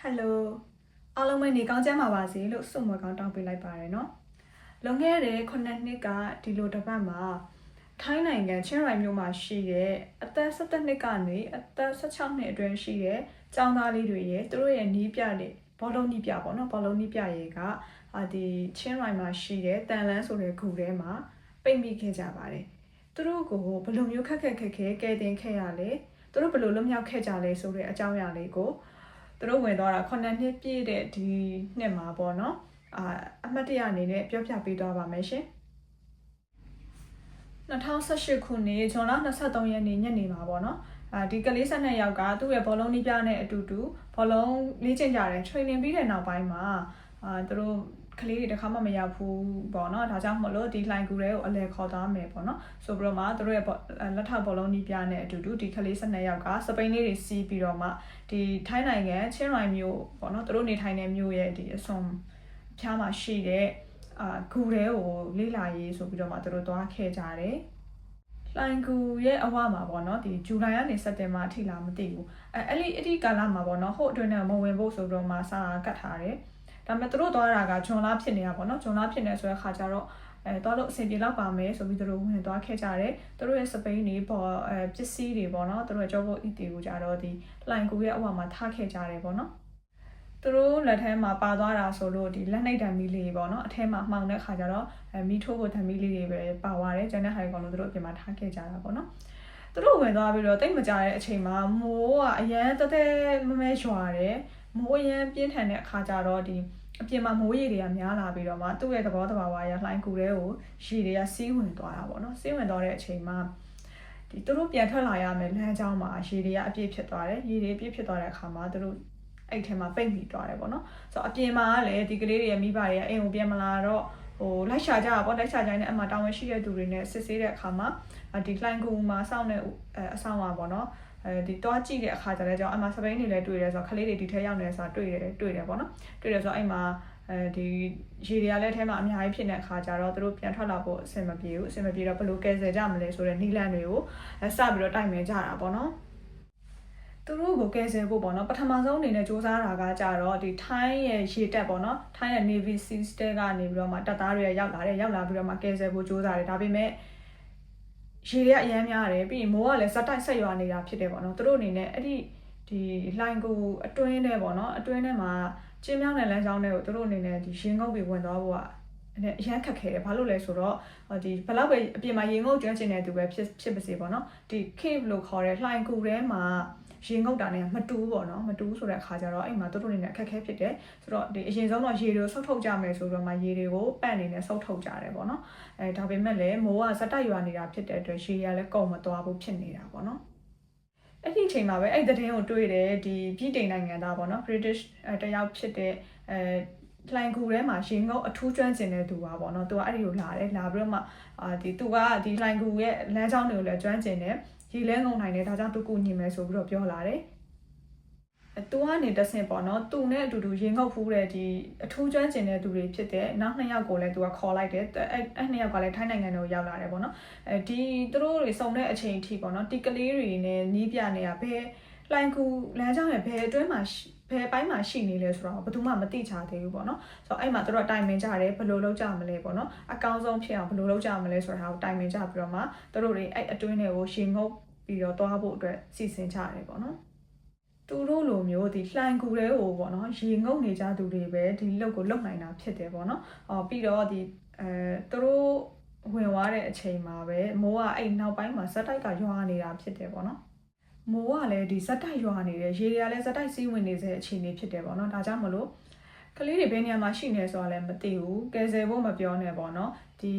ဟယ်လိုအားလုံးပဲနေကောင်းကြမှာပါစေလို့ဆုမွယ်ကောင်းတောင်းပေးလိုက်ပါရယ်နော်လွန်ခဲ့တဲ့9နှစ်ကဒီလိုတစ်ပတ်မှာထိုင်းနိုင်ငံချင်းရိုင်မြို့မှာရှိတဲ့အသက်17နှစ်ကနေအသက်16နှစ်အတွင်းရှိတဲ့ကျောင်းသားလေးတွေရဲ့သူတို့ရဲ့နီးပြတဲ့ဘောလုံးနီးပြပေါ့နော်ဘောလုံးနီးပြရဲ့ကအာဒီချင်းရိုင်မှာရှိတဲ့တန်လန်းဆိုတဲ့ဂူထဲမှာပိတ်မိခဲ့ကြပါတယ်သူတို့ကိုဘယ်လိုမျိုးခက်ခက်ခက်ခဲကဲတင်ခဲ့ရလဲသူတို့ဘယ်လိုလွတ်မြောက်ခဲ့ကြလဲဆိုတဲ့အကြောင်းအရာလေးကို သူတို့ဝင်သွားတာ9နှစ်ပြည့်တဲ့ဒီနှစ်မှာပေါ့နော်အာအမှတ်တရအနေနဲ့ပြောပြပေးသွားပါမယ်ရှင်2018ခုနှစ်ဇွန်လ23ရက်နေ့ညနေမှာပေါ့နော်အာဒီကလေး12ယောက်ကသူ့ရဲ့ဘောလုံးနီးပြနဲ့အတူတူဘောလုံးလေ့ကျင့်ကြတယ် training ပြီးတဲ့နောက်ပိုင်းမှာအာသူတို့ ကလေးတွေတခါမှမရောက်ဘူးပေါ့နော်ဒါကြောင့်မလို့ဒီလှိုင်ကူတွေကိုအလဲခေါ်သွားမယ်ပေါ့နော်ဆိုပြီးတော့မှသူတို့ရဲ့လက်ထဘောလုံးနီးပြနဲ့အတူတူဒီကလေး12ယောက်ကစပိန်လေးတွေစီးပြီးတော့မှဒီထိုင်းနိုင်ငံချင်းရိုင်မြို့ပေါ့နော်သူတို့နေထိုင်တဲ့မြို့ရဲ့ဒီအစွန်ဖျားမှာရှိတဲ့အာဂူတွေကိုလေ့လာရေးဆိုပြီးတော့မှသူတို့သွားခဲ့ကြတယ်လှိုင်ကူရဲ့အဝမှာပေါ့နော်ဒီဇူလိုင်ကနေစက်တင်ဘာအထိလာမသိဘူးအဲအဲ့ဒီအဲ့ဒီကာလမှာပေါ့နော်ဟိုအတွင်းနဲ့မဝင်ဖို့ဆိုတော့မှစာကတ်ထားတယ် ဒါပေမဲ့သူတို့သွားတာကဂျွန်လာဖြစ်နေတာပေါ့နော်ဂျွန်လာဖြစ်နေဆိုတဲ့ခါကျတော့အဲသွားလို့အဆင်ပြေတော့ပါမယ်ဆိုပြီးသူတို့ဝင်သွားခဲ့ကြတယ်သူတို့ရဲ့စပိန်တွေပေါ့အဲပစ္စည်းတွေပေါ့နော်သူတို့ရဲ့ကြောဖို့အီတီကိုကြတော့ဒီလှိုင်ကူရဲ့အဝမှာထားခဲ့ကြတယ်ပေါ့နော်သူတို့လက်ထဲမှာပါသွားတာဆိုလို့ဒီလက်နှိပ်တံမီလေးပေါ့နော်အထဲမှာမှောင်တဲ့ခါကျတော့အဲမီထိုးဖို့တံမီလေးတွေပဲပါသွားတယ်ကျန်တဲ့ဟာတွေကောင်လို့သူတို့အပြင်မှာထားခဲ့ကြတာပေါ့နော် သူတို့ဝင်သွားပြီးတော့တိတ်မကြတဲ့အချိန်မှာမိုးကအရန်တဲတဲမမဲရွာတယ်မိုးအရန်ပြင်းထန်တဲ့အခါကျတော့ဒီအပြင်မှာမိုးရေတွေကများလာပြီးတော့မှသူ့ရဲ့သဘောတဘာဝရလှိုင်းကူတဲ့ကိုရေတွေကစီးဝင်သွားတာပေါ့နော်စီးဝင်သွားတဲ့အချိန်မှာဒီသူတို့ပြန်ထွက်လာရမယ်လမ်းကြောင်းမှာရေတွေကအပြည့်ဖြစ်သွားတယ်ရေတွေအပြည့်ဖြစ်သွားတဲ့အခါမှာသူတို့အဲ့ထဲမှာပိတ်မိသွားတယ်ပေါ့နော်ဆိုတော့အပြင်မှာကလည်းဒီကလေးတွေရဲ့မိဘတွေကအိမ်ကိုပြန်မလာတော့ ဟိုလိုက်ရှာကြတာပေါ့လိုက်ရှာကြရင်အမှတာဝန်ရှိတဲ့သူတွေနဲ့စစ်ဆေးတဲ့အခါမှာဒီလှိုင်းကူမှာစောင့်တဲ့အဆောင်ပါပေါ့နော်အဲဒီတွားကြည့်တဲ့အခါကျတော့ကျွန်တော်အမှစပိန်တွေလည်းတွေ့တယ်ဆိုတော့ခလေးတွေဒီထဲရောက်နေဆိုတာတွေ့တယ်တွေ့တယ်ပေါ့နော်တွေ့တယ်ဆိုတော့အဲ့မှာအဲဒီရေတွေကလည်းထဲမှာအများကြီးဖြစ်တဲ့အခါကျတော့သူတို့ပြန်ထွက်လာဖို့အဆင်မပြေဘူးအဆင်မပြေတော့ဘယ်လိုကယ်ဆယ်ကြမလဲဆိုတဲ့နီလန်တွေကိုစပြီးတော့တိုင်ပင်ကြတာပေါ့နော် သူတို့ကိုကယ်ဆယ်ဖို့ပေါ့နော်ပထမဆုံးအနေနဲ့စူးစမ်းတာကကြတော့ဒီထိုင်းရဲ့ရေတက်ပေါ့နော်ထိုင်းရဲ့ Navy Seals တဲကနေပြီးတော့မှတပ်သားတွေရောက်လာတယ်ရောက်လာပြီးတော့မှကယ်ဆယ်ဖို့စူးစမ်းတယ်ဒါပေမဲ့ရေတွေကအများများတယ်ပြီးရင်မိုးကလည်းဇက်တိုက်ဆက်ရွာနေတာဖြစ်တယ်ပေါ့နော်သူတို့အနေနဲ့အဲ့ဒီဒီလှိုင်ကိုအတွင်းထဲပေါ့နော်အတွင်းထဲမှာကျင်းမြောင်းတဲ့လမ်းကြောင်းတွေကိုသူတို့အနေနဲ့ဒီရင်ငုပ်ပြီးဝင်သွားဖို့ကအရန်ခက်ခဲတယ်ဘာလို့လဲဆိုတော့ဒီဘလောက်ပဲအပြင်မှာရင်ငုပ်ကျွမ်းကျင်တဲ့သူပဲဖြစ်ဖြစ်ပါစေပေါ့နော်ဒီ cave လို့ခေါ်တဲ့လှိုင်ကူထဲမှာ ရေငုပ်တာနဲ့မတူးပေါ့နော်မတူးဆိုတဲ့အခါကျတော့အဲ့မှာတို့တို့နေနဲ့အခက်အခဲဖြစ်တယ်ဆိုတော့ဒီအရင်ဆုံးတော့ရေတွေကိုဆုတ်ထုတ်ကြမယ်ဆိုတော့မှရေတွေကိုပန့်နေနဲ့ဆုတ်ထုတ်ကြတယ်ပေါ့နော်အဲဒါပေမဲ့လည်းမိုးကဇက်တိုက်ရွာနေတာဖြစ်တဲ့အတွက်ရေရလည်းကုန်မသွားဘူးဖြစ်နေတာပေါ့နော်အဲ့ဒီအချိန်မှာပဲအဲ့သတင်းကိုတွေ့တယ်ဒီပြည်တိန်နိုင်ငံသားပေါ့နော် British တယောက်ဖြစ်တဲ့အဲလှိုင်ကူထဲမှာရင်ငုတ်အထူးကျွမ်းကျင်တဲ့သူပါပေါ့နော်သူကအဲ့ဒီကိုလာတယ်လာပြီးတော့မှအာဒီသူကဒီလှိုင်ကူရဲ့လမ်းကြောင်းတွေကိုလည်းကျွမ်းကျင်တယ် ရေလဲငုံနိုင်တယ်ဒါကြောင့်သူကူညီမယ်ဆိုပြီးတော့ပြောလာတယ်သူကနေတဆင့်ပေါ့နော်သူနဲ့အတူတူရင်ငုပ်ဖူးတဲ့ဒီအထူးကျွမ်းကျင်တဲ့သူတွေဖြစ်တဲ့နောက်နှစ်ယောက်ကိုလည်းသူကခေါ်လိုက်တယ်အဲအဲ့နှစ်ယောက်ကလည်းထိုင်းနိုင်ငံကိုရောက်လာတယ်ပေါ့နော်အဲဒီသူတို့တွေစုံတဲ့အချိန်အထိပေါ့နော်တီကလေးတွေနဲ့နီးပြနေတာဘယ် လိုင်ကူလမ်းကြောင်းရဲ့ဘယ်အတွင်းမှာဘယ်ပိုင်းမှာရှိနေလဲဆိုတော့ဘယ်သူမှမသိချသေးဘူးပေါ့နော်ဆိုတော့အဲ့မှာတို့တိုင်ပင်ကြတယ်ဘယ်လိုလုပ်ကြမလဲပေါ့နော်အကောင်းဆုံးဖြစ်အောင်ဘယ်လိုလုပ်ကြမလဲဆိုတာကိုတိုင်ပင်ကြပြီးတော့မှတို့တွေအဲ့အတွင်းတွေကိုရှင်ငုပ်ပြီးတော့သွားဖို့အတွက်စီစဉ်ကြရတယ်ပေါ့နော်သူတို့လိုမျိုးဒီလှိုင်ကူတွေကိုပေါ့နော်ရေငုပ်နေကြသူတွေပဲဒီလုပ်ကိုလုပ်နိုင်တာဖြစ်တယ်ပေါ့နော်အော်ပြီးတော့ဒီအဲသူတို့ဝင်သွားတဲ့အချိန်မှာပဲမိုးကအဲ့နောက်ပိုင်းမှာဇက်တိုက်ကရွာနေတာဖြစ်တယ်ပေါ့နော် မိုးကလည်းဒီဇက်တိုက်ရွာနေတယ်ရေတွေကလည်းဇက်တိုက်စီးဝင်နေစေအခြေအနေဖြစ်တယ်ပေါ့နော်ဒါကြောင့်မလို့ကလေးတွေဘယ်နေရာမှာရှိနေဆိုတာလည်းမသိဘူးကယ်ဆယ်ဖို့မပြောနဲ့ပေါ့နော်ဒီ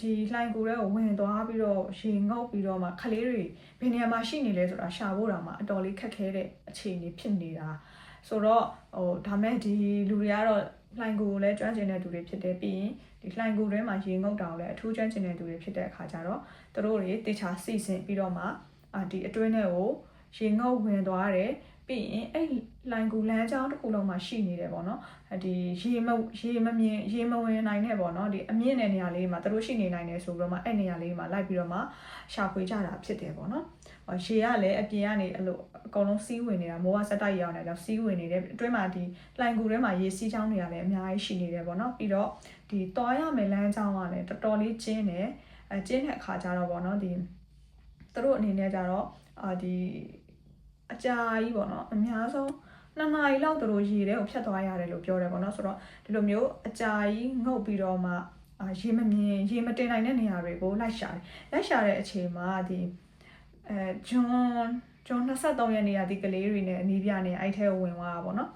ဒီလှိုင်ကူတွေကိုဝင်သွားပြီးတော့ရေငုပ်ပြီးတော့မှကလေးတွေဘယ်နေရာမှာရှိနေလဲဆိုတာရှာဖို့တောင်မှအတော်လေးခက်ခဲတဲ့အခြေအနေဖြစ်နေတာဆိုတော့ဟိုဒါမဲ့ဒီလူတွေကတော့လှိုင်ကူကိုလည်းကျွမ်းကျင်တဲ့သူတွေဖြစ်တယ်ပြီးရင်ဒီလှိုင်ကူထဲမှာရေငုပ်တောင်လည်းအထူးကျွမ်းကျင်တဲ့သူတွေဖြစ်တဲ့အခါကျတော့သူတို့တွေတေချာစီစဉ်ပြီးတော့မှအာဒီအတွင်းထဲကို ရေငုပ်ဝင်သွားတယ်ပြီးရင်အဲ့လိုင်ကူလမ်းကြောင်းတစ်ခုလုံးမှာရှိနေတယ်ပေါ့နော်ဒီရေမရေမမြင်ရေမဝင်နိုင်တဲ့ပေါ့နော်ဒီအမြင့်တဲ့နေရာလေးမှာသူတို့ရှိနေနိုင်တယ်ဆိုပြီးတော့မှအဲ့နေရာလေးမှာလိုက်ပြီးတော့မှရှာဖွေကြတာဖြစ်တယ်ပေါ့နော်ရေကလည်းအပြင်ကနေအဲ့လိုအကုန်လုံးစီးဝင်နေတာမိုးကစက်တိုက်ရောက်နေတော့စီးဝင်နေတဲ့အတွင်းမှာဒီလိုင်ကူထဲမှာရေစီးချောင်းတွေကလည်းအများကြီးရှိနေတယ်ပေါ့နော်ပြီးတော့ဒီတွားရမယ်လမ်းကြောင်းကလည်းတော်တော်လေးကျင်းတယ်အဲကျင်းတဲ့အခါကျတော့ပေါ့နော်ဒီသူတို့အနေနဲ့ကျတော့အာဒီ အကြာကြီးပေါ့နော်အများဆုံးနှစ်နာရီလောက်သူတို့ရေထဲကိုဖြတ်သွားရတယ်လို့ပြောတယ်ပေါ့နော်ဆိုတော့ဒီလိုမျိုးအကြာကြီးငုတ်ပြီးတော့မှအာရေမမြင်ရေမတင်နိုင်တဲ့နေရာတွေကိုလိုက်ရှာတယ်လိုက်ရှာတဲ့အချိန်မှာဒီအဲဂျွန်ဂျွန်23ရက်နေရာဒီကလေးတွေနဲ့အနီးပြနေအဲ့ထဲကိုဝင်သွားတာပေါ့နော်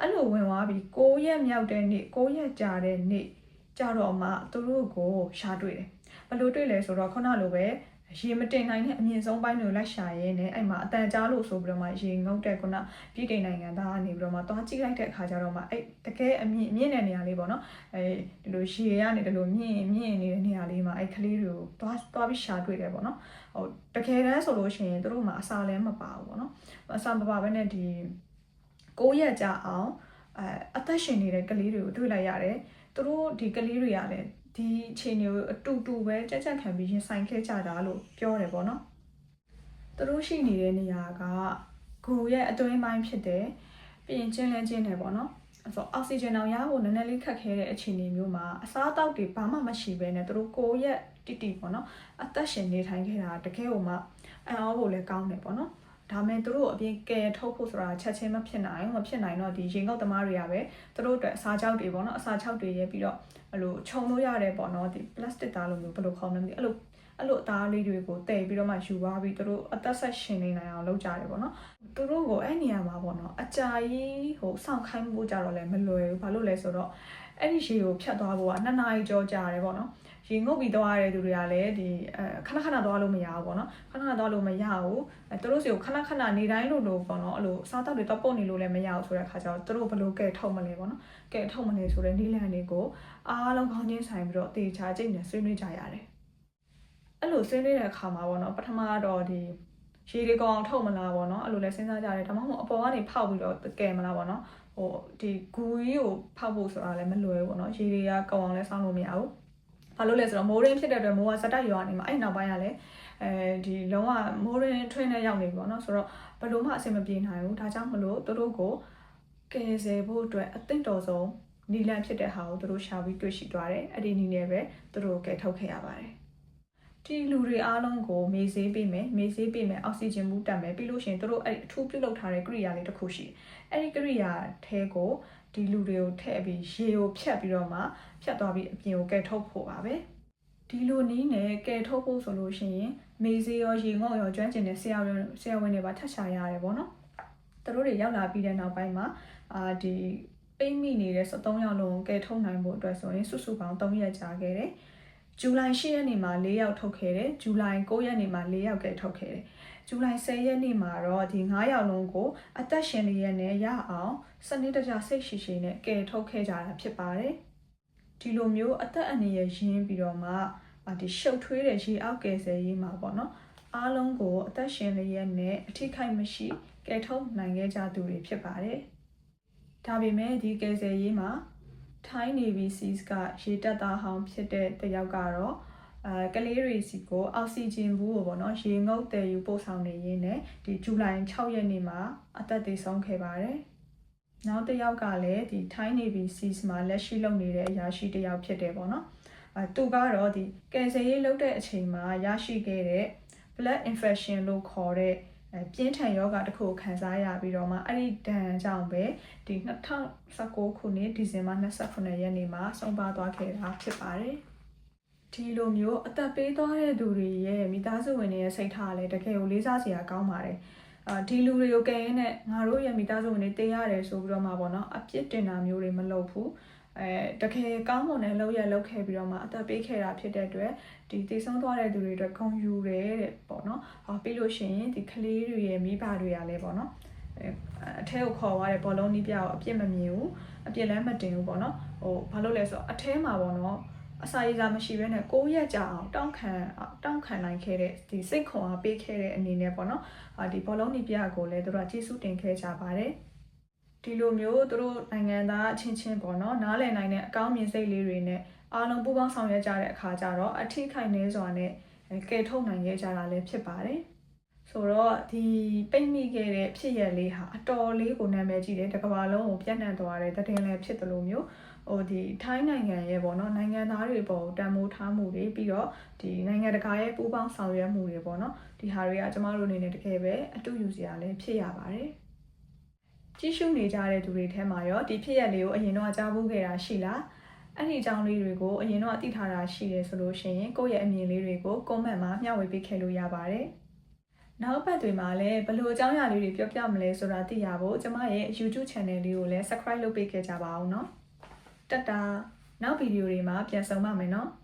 အဲ့လိုဝင်သွားပြီး9ရက်မြောက်တဲ့နေ့9ရက်ကြာတဲ့နေ့ကြတော့မှသူတို့ကိုရှာတွေ့တယ်ဘယ်လိုတွေ့လဲဆိုတော့ခုနလိုပဲ ရေမတင်နိုင်တဲ့အမြင့်ဆုံးပိုင်းတွေကိုလိုက်ရှာရဲနဲ့အဲ့မှာအတန်ကြားလို့ဆိုပြီးတော့မှရေငုတ်တဲ့ခုနပြည်တိန်နိုင်ငံသားကနေပြီးတော့မှသွားကြည့်လိုက်တဲ့အခါကျတော့မှအဲ့တကယ်အမြင့်မြင့်တဲ့နေရာလေးပေါ့နော်အဲဒီလိုရေကနေဒီလိုမြင့်မြင့်နေတဲ့နေရာလေးမှာအဲ့ကလေးတွေကိုသွားသွားပြီးရှာတွေ့တယ်ပေါ့နော်ဟိုတကယ်တမ်းဆိုလို့ရှိရင်တို့မှာအစာလည်းမပါဘူးပေါ့နော်အစာမပါဘဲနဲ့ဒီ9ရက်ကြာအောင်အဲအသက်ရှင်နေတဲ့ကလေးတွေကိုတွေ့လိုက်ရတယ်သူတို့ဒီကလေးတွေကလည်း ဒီအခြေအနေကိုအတူတူပဲကြက်ကြက်ခံပြီးရင်ဆိုင်ခဲ့ကြတာလို့ပြောတယ်ပေါ့နော်သူတို့ရှိနေတဲ့နေရာကဂူရဲ့အတွင်းပိုင်းဖြစ်တယ်ပြီးရင်ကျင်းလဲကျင်းတယ်ပေါ့နော်အဲ့ဆိုအောက်ဆီဂျင်အောင်ရဖို့နည်းနည်းလေးခက်ခဲတဲ့အခြေအနေမျိုးမှာအစားအသောက်တွေဘာမှမရှိဘဲနဲ့သူတို့ကိုယ့်ရဲ့တိတိပေါ့နော်အသက်ရှင်နေထိုင်ခဲ့တာတကယ်ကိုမှအံ့ဩဖို့လည်းကောင်းတယ်ပေါ့နော် ဒါမဲ့သူတို့အပြင်ကယ်ထုတ်ဖို့ဆိုတာချက်ချင်းမဖြစ်နိုင်မဖြစ်နိုင်တော့ဒီရေငုပ်သမားတွေကပဲသူတို့အတွက်အစာချောက်တွေပေါ့နော်အစာချောက်တွေရဲပြီးတော့အဲ့လိုခြုံလို့ရတယ်ပေါ့နော်ဒီ plastic သားလိုမျိုးဘယ်လိုခေါ်မလဲမသိအဲ့လိုအဲ့လိုအသားလေးတွေကိုတည်ပြီးတော့မှယူသွားပြီးသူတို့အသက်ဆက်ရှင်နေနိုင်အောင်လုပ်ကြတယ်ပေါ့နော်သူတို့ကိုအဲ့နေရာမှာပေါ့နော်အကြာကြီးဟိုစောင့်ခိုင်းဖို့ကြတော့လည်းမလွယ်ဘူးဘာလို့လဲဆိုတော့အဲ့ဒီရေကိုဖြတ်သွားဖို့ကနှစ်နာရီကြောကြာတယ်ပေါ့နော် ရေငုပ်ပြီးသွားရတဲ့သူတွေကလည်းဒီအဲခဏခဏသွားလို့မရဘူးပေါ့နော်ခဏခဏသွားလို့မရဘူးအဲသူတို့စီကိုခဏခဏနေတိုင်းလို့လို့ပေါ့နော်အဲ့လိုစားတောက်တွေတော့ပုတ်နေလို့လည်းမရဘူးဆိုတဲ့ခါကျတော့သူတို့ဘယ်လိုကဲထုတ်မလဲပေါ့နော်ကဲထုတ်မလဲဆိုတဲ့နီးလန်တွေကိုအားလုံးခေါင်းချင်းဆိုင်ပြီးတော့တေချာကြိတ်နဲ့ဆွေးနွေးကြရတယ်အဲ့လိုဆွေးနွေးတဲ့အခါမှာပေါ့နော်ပထမတော့ဒီရေတွေကောင်ထုတ်မလားပေါ့နော်အဲ့လိုလဲစဉ်းစားကြတယ်ဒါမှမဟုတ်အပေါ်ကနေဖောက်ပြီးတော့ကဲမလားပေါ့နော်ဟိုဒီဂူကြီးကိုဖောက်ဖို့ဆိုတာလည်းမလွယ်ဘူးပေါ့နော်ရေတွေကကောင်အောင်လဲစောင်းလို့မရဘူး ဘာလို့လဲဆိုတော့မိုးရင်းဖြစ်တဲ့အတွက်မိုးကစတက်ရွာနေမှာအဲ့နောက်ပိုင်းကလည်းအဲဒီလုံးဝမိုးရင်းထွင်းနဲ့ရောက်နေပြီပေါ့နော်ဆိုတော့ဘယ်လိုမှအဆင်မပြေနိုင်ဘူးဒါကြောင့်မလို့သူတို့ကိုကယ်ဆယ်ဖို့အတွက်အသင့်တော်ဆုံးနီလန်ဖြစ်တဲ့ဟာကိုသူတို့ရှာပြီးတွေ့ရှိသွားတယ်အဲ့ဒီနီနဲ့ပဲသူတို့ကယ်ထုတ်ခဲ့ရပါတယ်ဒီလူတွေအားလုံးကိုမေးဆေးပေးမယ်မေးဆေးပေးမယ်အောက်ဆီဂျင်ဘူးတက်မယ်ပြီးလို့ရှိရင်တို့အဲ့အထူးပြုတ်လောက်ထားတဲ့ကိရိယာလေးတစ်ခုရှိတယ်အဲ့ဒီကိရိယာထဲကို ဒီလူတွေကိုထည့်ပြီးရေကိုဖြတ်ပြီးတော့မှဖြတ်သွားပြီးအပြင်ကိုကဲထုတ်ဖို့ပါပဲဒီလိုနည်းနဲ့ကဲထုတ်ဖို့ဆိုလို့ရှိရင်မေးဆေးရောရေငေါ့ရောကျွမ်းကျင်တဲ့ဆရာဝန်ဆရာဝန်တွေပါထပ်ရှာရတယ်ပေါ့နော်သူတို့တွေရောက်လာပြီးတဲ့နောက်ပိုင်းမှာအာဒီပိတ်မိနေတဲ့73ရောက်လုံးကဲထုတ်နိုင်ဖို့အတွက်ဆိုရင်စုစုပေါင်း3ရက်ကြာခဲ့တယ်ဇူလိုင်10ရက်နေ့မှာ4ယောက်ထုတ်ခဲ့တယ်ဇူလိုင်9ရက်နေ့မှာ4ယောက်ကဲထုတ်ခဲ့တယ် ဇူလိုင်10ရက်နေ့မှာတော့ဒီ9ယောက်လုံးကိုအသက်ရှင်နေရတဲ့ရအောင်စနစ်တကျစိတ်ရှိရှိနဲ့ကယ်ထုတ်ခဲ့ကြတာဖြစ်ပါတယ်ဒီလိုမျိုးအသက်အန္တရာယ်ရင်းပြီးတော့မှဒီရှုပ်ထွေးတဲ့ရေအောက်ကယ်ဆယ်ရေးမှာပေါ့နော်အားလုံးကိုအသက်ရှင်နေရတဲ့အထိခိုက်မရှိကယ်ထုတ်နိုင်ခဲ့ကြသူတွေဖြစ်ပါတယ်ဒါပေမဲ့ဒီကယ်ဆယ်ရေးမှာ Thai Navy Seals ကရေတပ်သားဟောင်းဖြစ်တဲ့တယောက်ကတော့ အဲကလေးတွေစီကိုအောက်ဆီဂျင်ဘူးကိုပေါ့နော်ရေငုပ်တယ်ယူပို့ဆောင်နေရင်းနဲ့ဒီဇူလိုင်6ရက်နေ့မှာအသက်သေဆုံးခဲ့ပါတယ်။နောက်တစ်ယောက်ကလည်းဒီ Thai Navy Seals မှာလက်ရှိလုပ်နေတဲ့အရာရှိတစ်ယောက်ဖြစ်တယ်ပေါ့နော်။အဲသူကတော့ဒီကယ်ဆယ်ရေးလုပ်တဲ့အချိန်မှာရရှိခဲ့တဲ့ blood infection လို့ခေါ်တဲ့ပြင်းထန်ယောဂတစ်ခုခံစားရပြီးတော့မှအဲ့ဒီဒဏ်ကြောင့်ပဲဒီ2019ခုနှစ်ဒီဇင်ဘာ29ရက်နေ့မှာဆုံးပါသွားခဲ့တာဖြစ်ပါတယ် ဒီလိုမျိုးအသက်ပေးသွားတဲ့သူတွေရဲ့မိသားစုဝင်တွေရဲ့စိတ်ထားကလည်းတကယ်ကိုလေးစားစရာကောင်းပါတယ်အာဒီလူတွေကိုကဲရင်နဲ့ငါတို့ရဲ့မိသားစုဝင်တွေတေးရတယ်ဆိုပြီးတော့မှပေါ့နော်အပြစ်တင်တာမျိုးတွေမလုပ်ဘူးအဲတကယ်ကောင်းမွန်တဲ့လောက်ရလောက်ခဲ့ပြီးတော့မှအသက်ပေးခဲ့တာဖြစ်တဲ့အတွက်ဒီတည်ဆုံးသွားတဲ့သူတွေအတွက်ဂုဏ်ယူတယ်တဲ့ပေါ့နော်။ဟောပြီးလို့ရှိရင်ဒီကလေးတွေရဲ့မိဘတွေကလည်းပေါ့နော်အဲအထဲကိုခေါ်သွားတဲ့ဘောလုံးနီးပြကိုအပြစ်မမြင်ဘူးအပြစ်လည်းမတင်ဘူးပေါ့နော်ဟိုဘာလို့လဲဆိုတော့အထဲမှာပေါ့နော်ဟ အစာရည်စာမရှိဘဲနဲ့6ရက်ကြာအောင်တောင်းခံတောင်းခံနိုင်ခဲ့တဲ့ဒီစိတ်ခွန်အားပေးခဲ့တဲ့အနေနဲ့ပေါ့နော်အာဒီဘောလုံးနီပြကိုလည်းသူတို့ကကျေးဇူးတင်ခဲ့ကြပါတယ်ဒီလိုမျိုးသူတို့နိုင်ငံသားအချင်းချင်းပေါ့နော်နားလည်နိုင်တဲ့အကောင်းမြင်စိတ်လေးတွေနဲ့အားလုံးပူးပေါင်းဆောင်ရွက်ကြတဲ့အခါကျတော့အထိခိုက်နေစွာနဲ့ကယ်ထုတ်နိုင်ခဲ့ကြတာလည်းဖြစ်ပါတယ်ဆိုတော့ဒီပိတ်မိခဲ့တဲ့ဖြစ်ရလေးဟာအတော်လေးကိုနာမည်ကြီးတယ်တစ်ကမ္ဘာလုံးကိုပြန့်နှံ့သွားတဲ့သတင်းလည်းဖြစ်တယ်လို့မျိုး ဟိုဒီထိုင်းနိုင်ငံရဲ့ပေါ့နော်နိုင်ငံသားတွေပေါ်တန်ဖိုးထားမှုတွေပြီးတော့ဒီနိုင်ငံတကာရဲ့ပူးပေါင်းဆောင်ရွက်မှုတွေပေါ့နော်ဒီဟာတွေကကျမတို့အနေနဲ့တကယ်ပဲအတူယူစရာလည်းဖြစ်ရပါတယ်ကြည့်ရှုနေကြတဲ့သူတွေထဲမှာရောဒီဖြစ်ရက်လေးကိုအရင်တော့ကြားဘူးခဲ့တာရှိလားအဲ့ဒီအကြောင်းလေးတွေကိုအရင်တော့အသိထားတာရှိတယ်ဆိုလို့ရှိရင်ကိုယ့်ရဲ့အမြင်လေးတွေကို comment မှာမျှဝေပေးခဲ့လို့ရပါတယ်နောက်ပတ်တွေမှာလည်းဘလို့အကြောင်းအရာလေးတွေပြောပြမလဲဆိုတာသိရဖို့ကျမရဲ့ YouTube channel လေးကိုလည်း subscribe လုပ်ပေးခဲ့ကြပါအောင်နော်။ တက်တာနောက်ဗီဒီယိုတွေမှာပြန်ဆုံပါမယ်နော်။